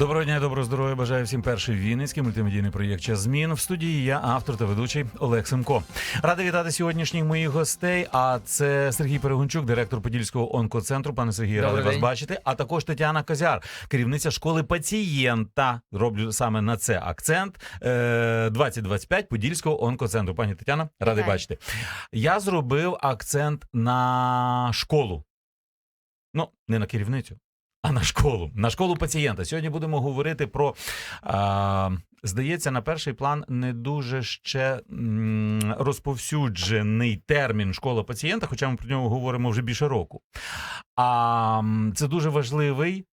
Доброго дня, доброго здоров'я. Бажаю всім перший вінницький мультимедійний проєкт «Час змін. В студії я автор та ведучий Олег Семко. Радий вітати сьогоднішніх моїх гостей. А це Сергій Перегончук, директор Подільського онкоцентру. Пане Сергію, радий вас бачити. А також Тетяна Козяр, керівниця школи пацієнта. Роблю саме на це акцент. Е, 2025 Подільського онкоцентру. Пані Тетяна, радий Вітаю. бачити. Я зробив акцент на школу. Ну, не на керівницю, а на школу. На школу пацієнта. Сьогодні будемо говорити про. е, Здається, на перший план не дуже ще розповсюджений термін школа пацієнта, хоча ми про нього говоримо вже більше року. А це дуже важливий,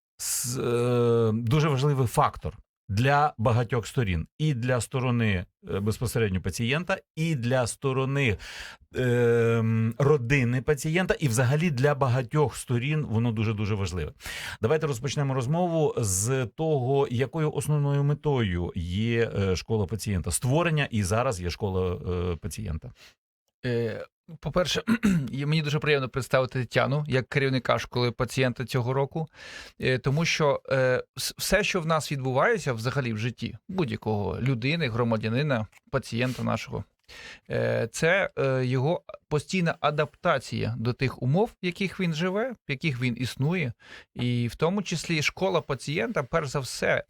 е, дуже важливий фактор для багатьох сторін, і для сторони е, безпосередньо пацієнта, і для сторони ем, родини пацієнта, і взагалі для багатьох сторін воно дуже дуже важливе. Давайте розпочнемо розмову з того, якою основною метою є е, школа пацієнта. Створення і зараз є школа е, пацієнта. По-перше, мені дуже приємно представити Тетяну як керівника школи пацієнта цього року, е, тому що е, все, що в нас відбувається взагалі в житті будь-якого людини, громадянина, пацієнта нашого, е, це його постійна адаптація до тих умов, в яких він живе, в яких він існує, і в тому числі школа пацієнта, перш за все,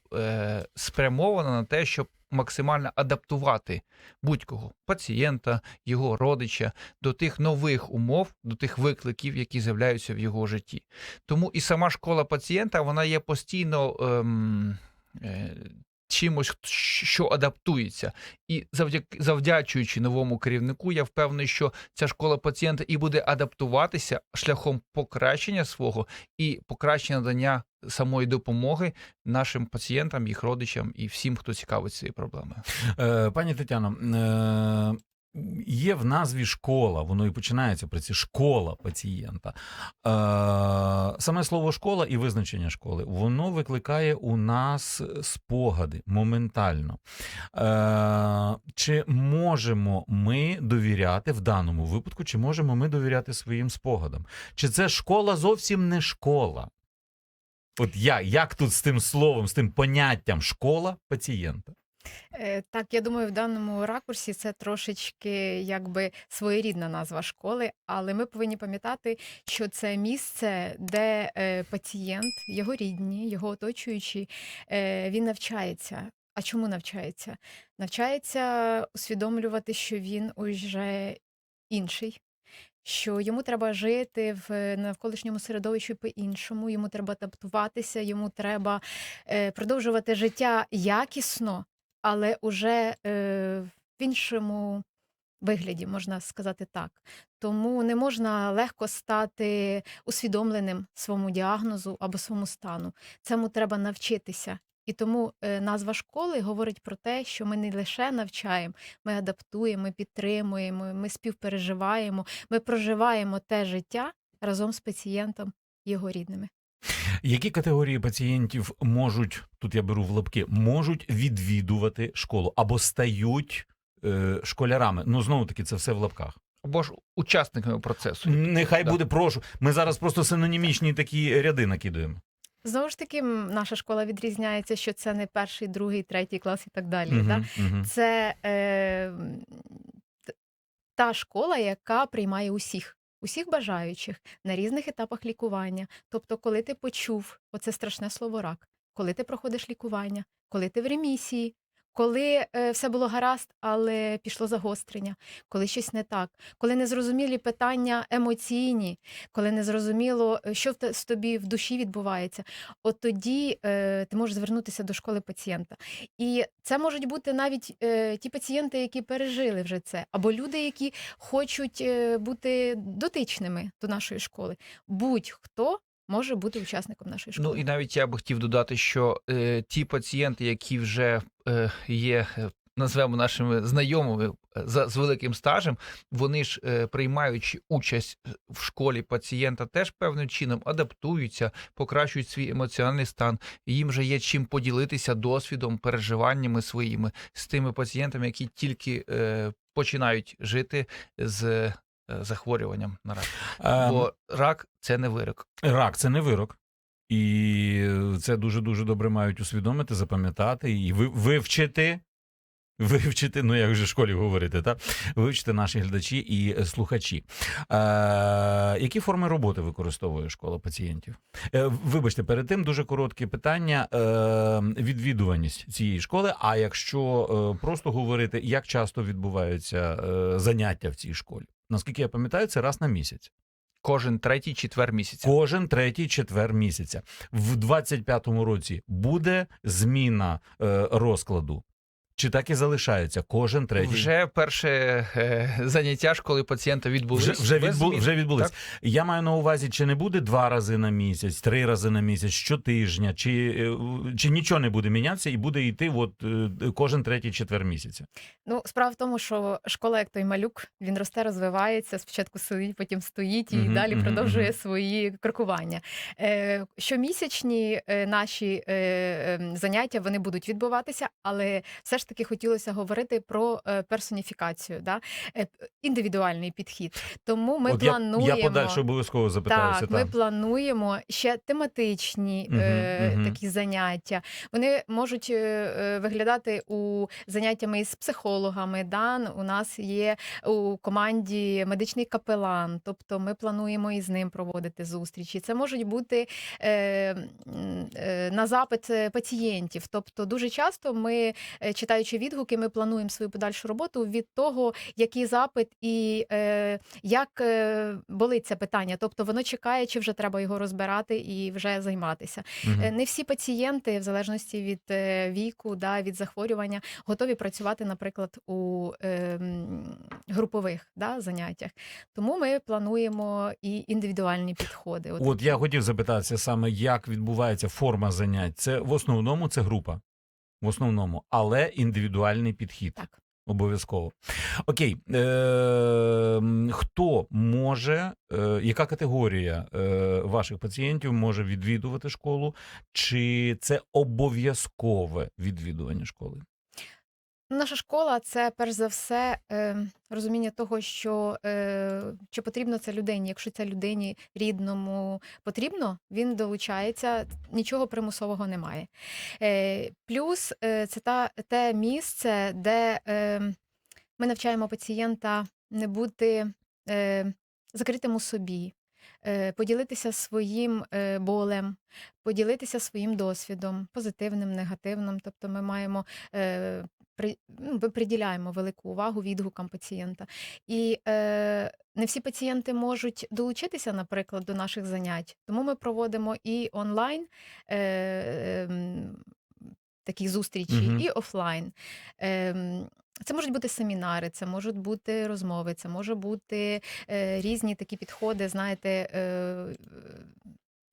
спрямована на те, щоб максимально адаптувати будь-кого пацієнта, його родича до тих нових умов, до тих викликів, які з'являються в його житті. Тому і сама школа пацієнта вона є постійно. Ем, е, Чимось, що адаптується, і завдяки завдячуючи новому керівнику, я впевнений, що ця школа пацієнта і буде адаптуватися шляхом покращення свого і покращення надання самої допомоги нашим пацієнтам, їх родичам і всім, хто цікавиться цією проблемою. Е, пані Тетяно, е, є в назві школа, воно і починається при цій школа пацієнта. Е, саме слово школа і визначення школи воно викликає у нас спогади моментально. Е, чи можемо ми довіряти в даному випадку, чи можемо ми довіряти своїм спогадам? Чи це школа зовсім не школа? От я, як тут з тим словом, з тим поняттям школа пацієнта? Е, Так, я думаю, в даному ракурсі це трошечки якби своєрідна назва школи, але ми повинні пам'ятати, що це місце, де е, пацієнт, його рідні, його оточуючі, е, він навчається. А чому навчається? Навчається усвідомлювати, що він уже інший. Що йому треба жити в навколишньому середовищі по-іншому, йому треба адаптуватися, йому треба е, продовжувати життя якісно, але уже е, в іншому вигляді, можна сказати так. Тому не можна легко стати усвідомленим своєму діагнозу або своєму стану. Цьому треба навчитися. І тому е, назва школи говорить про те, що ми не лише навчаємо, ми адаптуємо, ми підтримуємо, ми співпереживаємо, ми проживаємо те життя разом з пацієнтом і його рідними. Які категорії пацієнтів можуть, тут я беру в лапки, можуть відвідувати школу або стають е, школярами? Ну, знову таки, це все в лапках. Або ж учасниками процесу. Нехай Да. буде, прошу. Ми зараз просто синонімічні такі ряди накидуємо. Знову ж таки, наша школа відрізняється, що це не перший, другий, третій клас і так далі. Мгм, так? мгм. Це е, та школа, яка приймає усіх, усіх бажаючих на різних етапах лікування. Тобто, коли ти почув оце страшне слово рак, коли ти проходиш лікування, коли ти в ремісії, коли е, все було гаразд, але пішло загострення, коли щось не так, коли незрозумілі питання емоційні, коли незрозуміло, е, що з тобі в душі відбувається, от тоді е, ти можеш звернутися до школи пацієнта. І це можуть бути навіть ті пацієнти, які пережили вже це, або люди, які хочуть бути дотичними до нашої школи. Будь-хто може бути учасником нашої школи. Ну і навіть я би хотів додати, що е, ті пацієнти, які вже е, є, е, назвемо нашими знайомими е, за з великим стажем, вони ж е, приймаючи участь в школі пацієнта, теж певним чином адаптуються, покращують свій емоціональний стан. І їм вже є чим поділитися досвідом, переживаннями своїми з тими пацієнтами, які тільки е, починають жити з е, захворюванням на рак. Ем, Бо рак це не вирок. Рак це не вирок. І це дуже дуже добре мають усвідомити, запам'ятати і ви- вивчити. Вивчити, ну як вже в школі говорити, так? Вивчити наші глядачі і слухачі. Е, які форми роботи використовує школа пацієнтів? Е, вибачте, перед тим дуже коротке питання: е, відвідуваність цієї школи. А якщо е, просто говорити, як часто відбуваються е, заняття в цій школі? Наскільки я пам'ятаю, це раз на місяць. Кожен третій четвер місяця. Кожен третій четвер місяця. В 25-му році буде зміна е, розкладу. Чи так і залишається кожен третій? Вже перше е, заняття школи пацієнта відбулись. вже, вже, відбу, вже відбулись. Так. Я маю на увазі, чи не буде два рази на місяць, три рази на місяць, щотижня, чи, е, чи нічого не буде мінятися і буде йти от, е, кожен третій четвер місяця. Ну, справа в тому, що школа, як той малюк, він росте, розвивається, спочатку сидить, потім стоїть і Мгм, далі мгм, продовжує мгм. свої крокування. Е, щомісячні е, наші е, е, заняття вони будуть відбуватися, але все ж таки хотілося говорити про е, персоніфікацію, да? е, індивідуальний підхід. Тому ми От плануємо. я подальше обов'язково запитаюся. Так, ми плануємо ще тематичні Мгм, е, мгм. такі заняття. Вони можуть е, виглядати у заняттями з психологами. Да? У нас є у команді медичний капелан, тобто ми плануємо із ним проводити зустрічі. Це можуть бути е, е, на запит пацієнтів. Тобто, дуже часто ми, е, читаючи відгуки, ми плануємо свою подальшу роботу від того, який запит і е, як е, болить це питання. Тобто воно чекає, чи вже треба його розбирати і вже займатися. Е, Не всі пацієнти, в залежності від е, віку, да, від захворювання, готові працювати, наприклад, у е, групових да, заняттях. Тому ми плануємо і індивідуальні підходи. От От я хотів запитатися саме, як відбувається форма занять. Це в основному це група. В основному, але індивідуальний підхід. так. Обов'язково. Окей. Е, хто може, е, яка категорія е, ваших пацієнтів може відвідувати школу? Чи це обов'язкове відвідування школи? Наша школа це перш за все е, розуміння того, що е, чи потрібно це людині. Якщо це людині рідному потрібно, він долучається, нічого примусового немає. Е, плюс е, це та, те місце, де е, ми навчаємо пацієнта не бути е, закритим у собі. е, Поділитися своїм е, болем, поділитися своїм досвідом, позитивним, негативним. Тобто ми маємо е, при, ну, ми приділяємо велику увагу відгукам пацієнта. І е, не всі пацієнти можуть долучитися, наприклад, до наших занять. Тому ми проводимо і онлайн е, ем, такі зустрічі, Мгм. і офлайн. Ем, це можуть бути семінари, це можуть бути розмови, це може бути е, різні такі підходи, знаєте, е, е,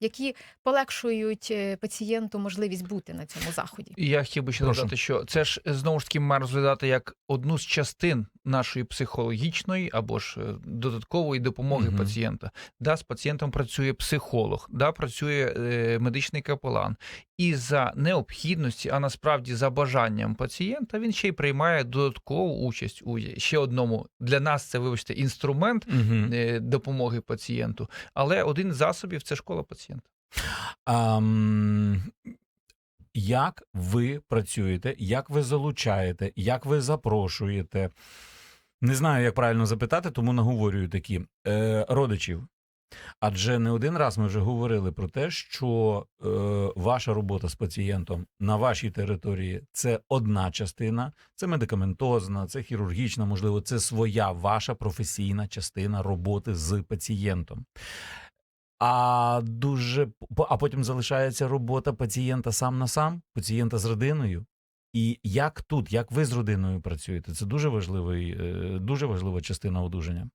які полегшують е, пацієнту можливість бути на цьому заході. І я хотів би ще Прошу. додати, що це ж е, знову ж таки має розглядати як одну з частин нашої психологічної або ж е, додаткової допомоги угу. пацієнта. Да, з пацієнтом працює психолог, да, працює е, медичний капелан. І за необхідності, а насправді за бажанням пацієнта, він ще й приймає додаткову участь у ще одному для нас це вибачте інструмент Угу. допомоги пацієнту, але один з засобів це школа пацієнта. Ам, як ви працюєте, як ви залучаєте, як ви запрошуєте? Не знаю, як правильно запитати, тому наговорюю такі е, родичів. Адже не один раз ми вже говорили про те, що е, ваша робота з пацієнтом на вашій території це одна частина, це медикаментозна, це хірургічна, можливо, це своя ваша професійна частина роботи з пацієнтом. А дуже а потім залишається робота пацієнта сам на сам, пацієнта з родиною. І як тут, як ви з родиною працюєте? Це дуже важливий, е, дуже важлива частина одужання.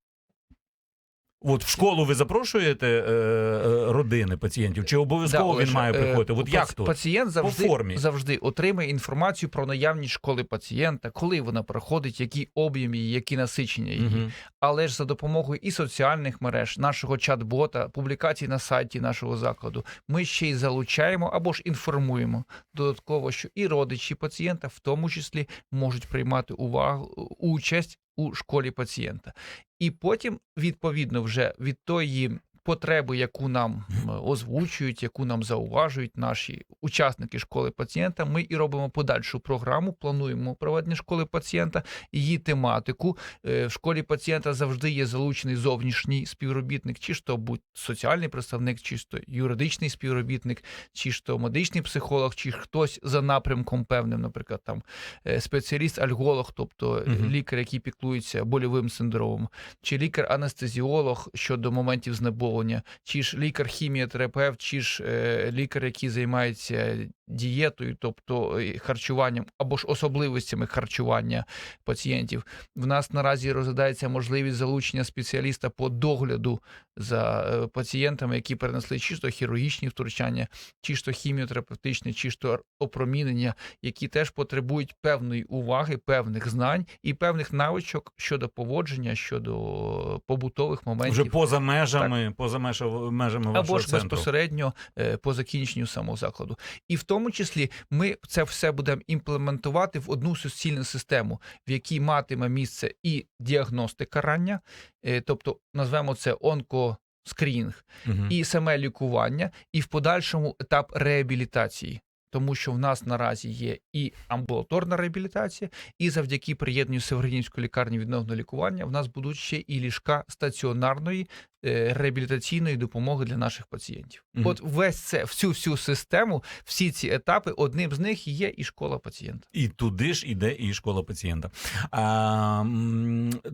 От в школу ви запрошуєте е, е, родини пацієнтів, чи обов'язково Да, він має е, приходити? От як тут? Пацієнт завжди, формі. завжди отримає інформацію про наявність школи пацієнта, коли вона проходить, які об'єми, її, які насичення її. Мгм. Але ж за допомогою і соціальних мереж, нашого чат-бота, публікацій на сайті нашого закладу, ми ще й залучаємо або ж інформуємо додатково, що і родичі пацієнта, в тому числі, можуть приймати увагу участь у школі пацієнта. І потім, відповідно, вже від тої потребу, яку нам озвучують, яку нам зауважують наші учасники школи пацієнта. Ми і робимо подальшу програму. Плануємо проведення школи пацієнта, її тематику. Е, В школі пацієнта завжди є залучений зовнішній співробітник, чи то будь соціальний представник, чи то юридичний співробітник, чи то медичний психолог, чи хтось за напрямком певним, наприклад, там е, спеціаліст-альголог, тобто е, Мгм. лікар, який піклується больовим синдромом, чи лікар-анестезіолог щодо моментів знеболення, чи ж лікар-хіміотерапевт, чи ж е, лікар, який займається дієтою, тобто е, харчуванням або ж особливостями харчування пацієнтів. В нас наразі розглядається можливість залучення спеціаліста по догляду за е, пацієнтами, які перенесли чи то хірургічні втручання, чи ж то хіміотерапевтичне, чи то опромінення, які теж потребують певної уваги, певних знань і певних навичок щодо поводження, щодо побутових моментів. Вже поза межами, поза межа- межами вашого Або ж безпосередньо е, по закінченню самого закладу, і в тому числі ми це все будемо імплементувати в одну суцільну систему, в якій матиме місце і діагностика рання, е, тобто назвемо це онкоскрінінг, Мгм. і саме лікування, і в подальшому етап реабілітації. Тому що в нас наразі є і амбулаторна реабілітація, і завдяки приєднанню Северинівської лікарні відновного лікування в нас будуть ще і ліжка стаціонарної реабілітаційної допомоги для наших пацієнтів. Мгм. От весь це всю всю систему, всі ці етапи, одним з них є і школа пацієнта. І туди ж іде і школа пацієнта. А,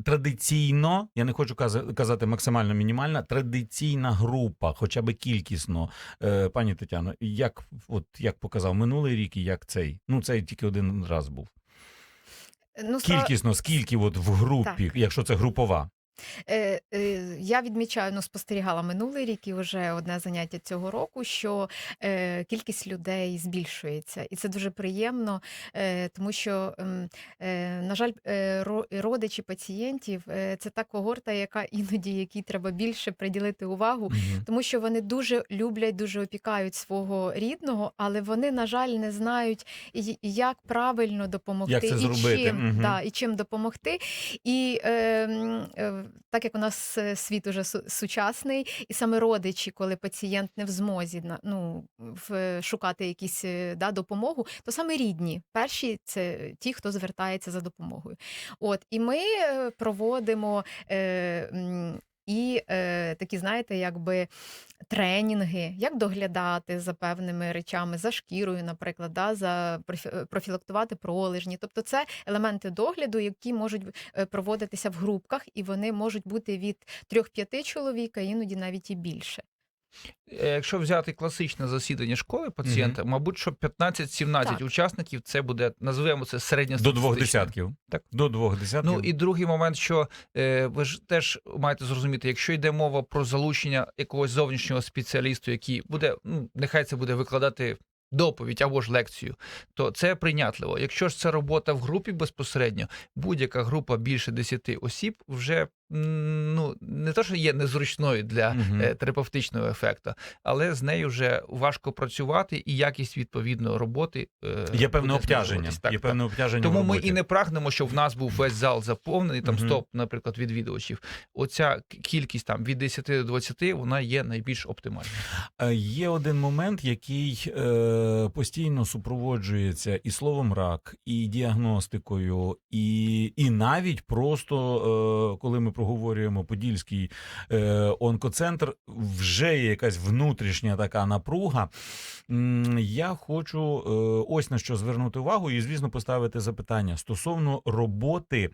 традиційно, я не хочу казати максимально мінімальна, традиційна група, хоча б кількісно, е, пані Тетяно, як, от, як показав минулий рік і як цей? Ну, цей тільки один раз був. Ну, Кількісно, скільки от в групі, якщо це групова? Е, е, я відмічаю, ну спостерігала минулий рік і вже одне заняття цього року, що е, кількість людей збільшується, і це дуже приємно, е, тому що, ем, е, на жаль, е, родичі пацієнтів е, це та когорта, яка іноді якій треба більше приділити увагу. Мгм. Тому що вони дуже люблять, дуже опікають свого рідного, але вони, на жаль, не знають, і- і як правильно допомогти, Як це і зробити, чим, мгм. да, і чим допомогти. І е, м, е, так як у нас е, світ уже сучасний, і саме родичі, коли пацієнт не в змозі ну, в, шукати якісь е, да, допомогу, то саме рідні. Перші це ті, хто звертається за допомогою. От, і ми е, проводимо. Е, і е, такі, знаєте, якби тренінги, як доглядати за певними речами, за шкірою, наприклад, да, за е, профілактувати пролежні. Тобто це елементи догляду, які можуть е, проводитися в групках, і вони можуть бути від 3-5 чоловік, іноді навіть і більше. Е, Якщо взяти класичне засідання школи пацієнта, мабуть, що 15-17 Так. учасників це буде, називаємо це середня До двох десятків. Так. До двох десятків. Ну і другий момент, що е, ви ж теж маєте зрозуміти, якщо йде мова про залучення якогось зовнішнього спеціалісту, який буде, ну нехай це буде викладати доповідь або ж лекцію, то це прийнятливо. Якщо ж це робота в групі безпосередньо, будь-яка група більше 10 осіб вже ну не то, що є незручною для е, терапевтичного ефекту, але з нею вже важко працювати і якість відповідно роботи е, Є певне обтяження. Так, Є певне обтяження. Тому ми і не прагнемо, щоб в нас був весь зал заповнений, там Мгм. 100, наприклад, відвідувачів. Оця кількість там від 10 до 20, вона є найбільш оптимальною. Е, Є один момент, який е, постійно супроводжується і словом рак, і діагностикою, і, і навіть просто е, коли ми проговорюємо Подільський е, онкоцентр, вже є якась внутрішня така напруга. Я хочу е, ось на що звернути увагу, і звісно поставити запитання стосовно роботи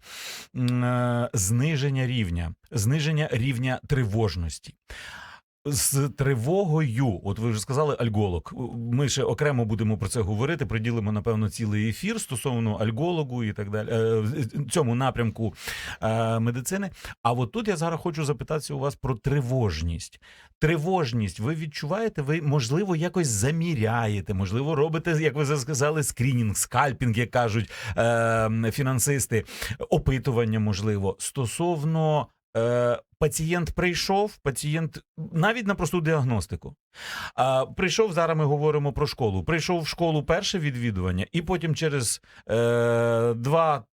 е, зниження рівня, зниження рівня тривожності. З тривогою, от ви вже сказали альголог. Ми ще окремо будемо про це говорити. Приділимо напевно цілий ефір стосовно альгологу і так далі, е, цьому напрямку е, медицини. А от тут я зараз хочу запитатися у вас про тривожність. Тривожність, ви відчуваєте? Ви можливо якось заміряєте, можливо, робите, як ви сказали, скрінінг, скальпінг, як кажуть е, фінансисти, опитування, можливо, стосовно Е, пацієнт прийшов, пацієнт навіть на просту діагностику. А, прийшов, зараз ми говоримо про школу. Прийшов в школу перше відвідування, і потім через е,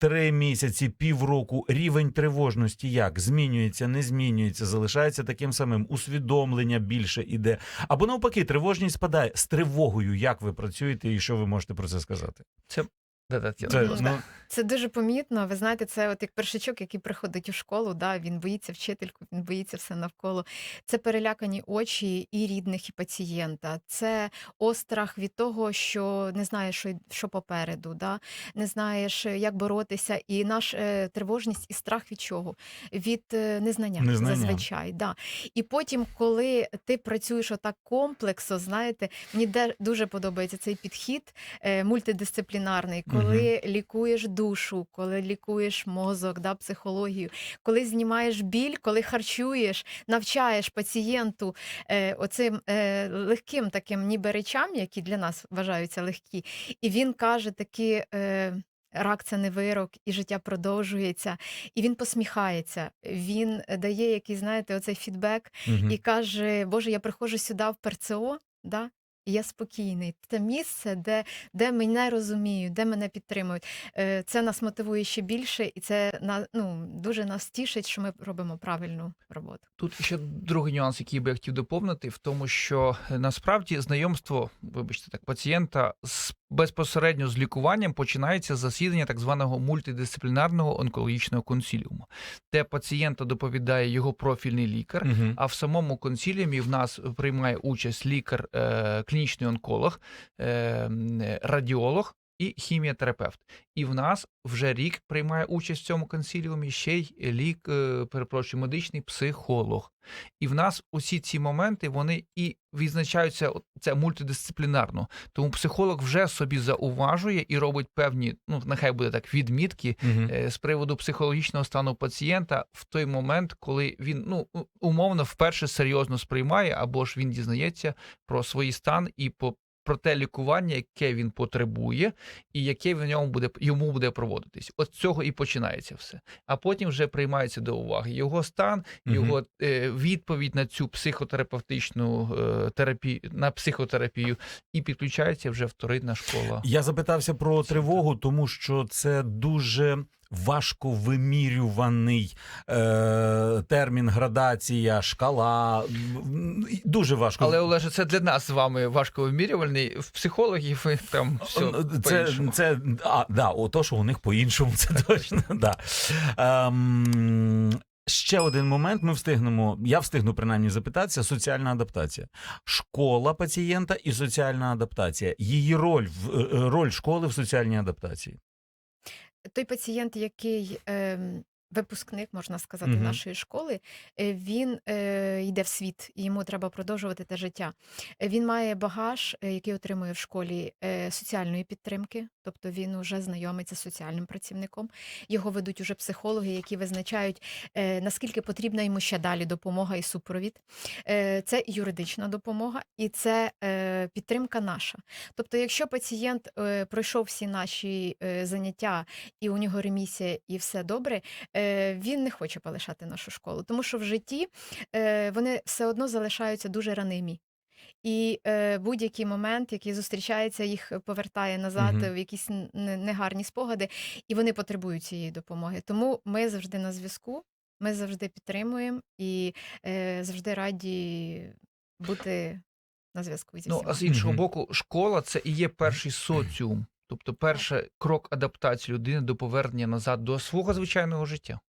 2-3 місяці, півроку рівень тривожності як змінюється, не змінюється, залишається таким самим. Усвідомлення більше іде. Або навпаки, тривожність спадає з тривогою. Як ви працюєте і що ви можете про це сказати? Тіна, Це, будь ну, Це дуже помітно. Ви знаєте, це от як першачок, який приходить у школу, да, він боїться вчительку, він боїться все навколо. Це перелякані очі і рідних, і пацієнта. Це острах від того, що не знаєш, що, що попереду, да, не знаєш, як боротися, і наш е, тривожність і страх від чого? Від е, незнання, Незнання. зазвичай. Да. І потім, коли ти працюєш отак комплексно, знаєте, мені де, дуже подобається цей підхід е, мультидисциплінарний, коли лікуєш душу, коли лікуєш мозок, да, психологію, коли знімаєш біль, коли харчуєш, навчаєш пацієнту е, оцим е, легким таким ніби речам, які для нас вважаються легкі, і він каже такі. Е, Рак це не вирок, і життя продовжується, і він посміхається. Він дає якийсь, знаєте, оцей фідбек мгм. і каже: Боже, я приходжу сюди в ПРЦО, да? Я спокійний. Це місце, де, де мене розуміють, де мене підтримують. Е, Це нас мотивує ще більше, і це на, ну, дуже нас тішить, що ми робимо правильну роботу. Тут ще другий нюанс, який би я хотів доповнити, в тому, що е, насправді знайомство, вибачте, так, пацієнта з безпосередньо з лікуванням починається засідання так званого мультидисциплінарного онкологічного консіліуму, де пацієнта доповідає його профільний лікар. Угу. А в самому консіліумі в нас приймає участь лікар, е, клінічний онколог, е, е, радіолог і хіміотерапевт. І в нас вже рік приймає участь в цьому консіліумі ще й лік, перепрошую, медичний психолог. І в нас усі ці моменти вони і відзначаються це мультидисциплінарно. Тому психолог вже собі зауважує і робить певні, ну нехай буде так, відмітки е, з приводу психологічного стану пацієнта в той момент, коли він ну умовно вперше серйозно сприймає, або ж він дізнається про свій стан і по. Про те лікування, яке він потребує, і яке в ньому буде йому буде проводитись. От цього і починається все. А потім вже приймається до уваги його стан, його е, відповідь на цю психотерапевтичну е, терапію на психотерапію, і підключається вже вторинна школа. Я запитався про тривогу, тому що це дуже важко вимірюваний е, термін, градація, шкала. Дуже важко. Але Олеже, це для нас з вами важко вимірювальний. В психологів і там все це, по-іншому. це, а, да, о, то, що у них по-іншому, це точно. Да. Ем, ще один момент. Ми встигнемо. Я встигну принаймні запитатися: соціальна адаптація. Школа пацієнта і соціальна адаптація. Її роль в е, роль школи в соціальній адаптації. Той пацієнт, який ем, випускник, можна сказати, Мгм. нашої школи, е, він е, йде в світ, і йому треба продовжувати те життя. Е, Він має багаж, е, який отримує в школі е, соціальної підтримки, тобто він вже знайомиться з соціальним працівником. Його ведуть уже психологи, які визначають, е, наскільки потрібна йому ще далі допомога і супровід. Е, Це юридична допомога, і це е, підтримка наша. Тобто, якщо пацієнт е, пройшов всі наші е, заняття, і у нього ремісія, і все добре, е, він не хоче полишати нашу школу, тому що в житті е, вони все одно залишаються дуже ранимі. І е, будь-який момент, який зустрічається, їх повертає назад Мгм. в якісь негарні спогади, і вони потребують цієї допомоги. Тому ми завжди на зв'язку, ми завжди підтримуємо і е, завжди раді бути на зв'язку зі Ну, а з іншого Мгм. боку, школа це і є перший соціум, тобто перший крок адаптації людини до повернення назад до свого звичайного життя.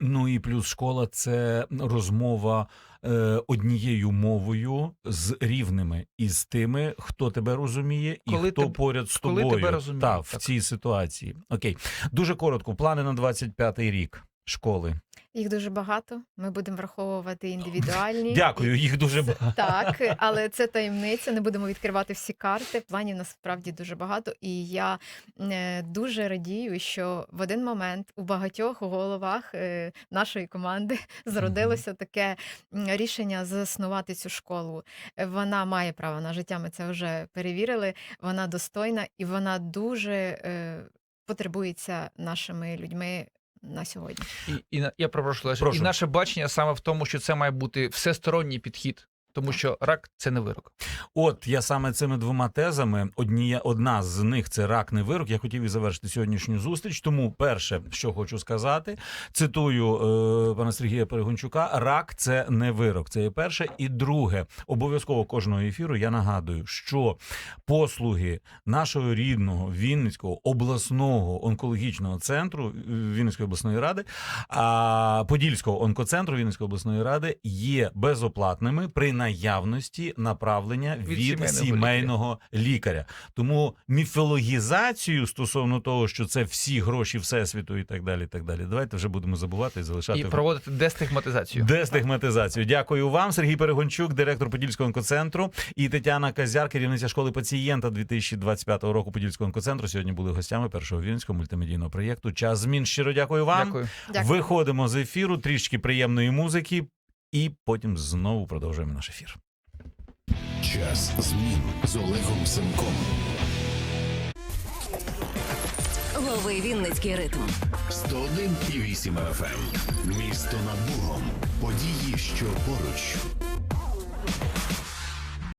Ну і плюс школа це розмова е, однією мовою з рівними і з тими, хто тебе розуміє, і Коли хто теб- поряд з коли тобою. тебе розуміють, Так, в так. цій ситуації. Окей, дуже коротко. Плани на 25-й рік школи. Їх дуже багато. Ми будемо враховувати індивідуальні. Дякую, їх дуже багато. Так, але це таємниця. Не будемо відкривати всі карти. Планів насправді дуже багато. І я е, дуже радію, що в один момент у багатьох головах е, нашої команди зародилося таке рішення заснувати цю школу. Вона має право на життя. Ми це вже перевірили. Вона достойна і вона дуже е, потребується нашими людьми на сьогодні. І, і на- я прошу, Прошу. і наше бачення саме в тому, що це має бути всесторонній підхід, тому що рак це не вирок. От я саме цими двома тезами. Одні, одна з них це рак не вирок. Я хотів і завершити сьогоднішню зустріч. Тому перше, що хочу сказати, цитую е, пана Сергія Перегончука: рак це не вирок. Це є перше. І друге, обов'язково кожного ефіру я нагадую, що послуги нашого рідного Вінницького обласного онкологічного центру Вінницької обласної ради, а Подільського онкоцентру Вінницької обласної ради є безоплатними при наявності направлення від, Від сімейного сімейного, лікаря. Тому міфологізацію стосовно того, що це всі гроші всесвіту і так далі. і так далі. Давайте вже будемо забувати і залишати І проводити дестигматизацію. Дестигматизацію. Дякую вам, Сергій Перегончук, директор Подільського онкоцентру, і Тетяна Казяр, керівниця школи пацієнта 2025 року Подільського онкоцентру. Сьогодні були гостями першого вінського мультимедійного проєкту. Час змін. Щиро дякую вам. Дякую. Дякую. Виходимо з ефіру, трішки приємної музики, і потім знову продовжуємо наш ефір. Час змін з Олегом Семком. Ловий Вінницький ритм. 101,8 FM. Місто над Богом. Події, що поруч.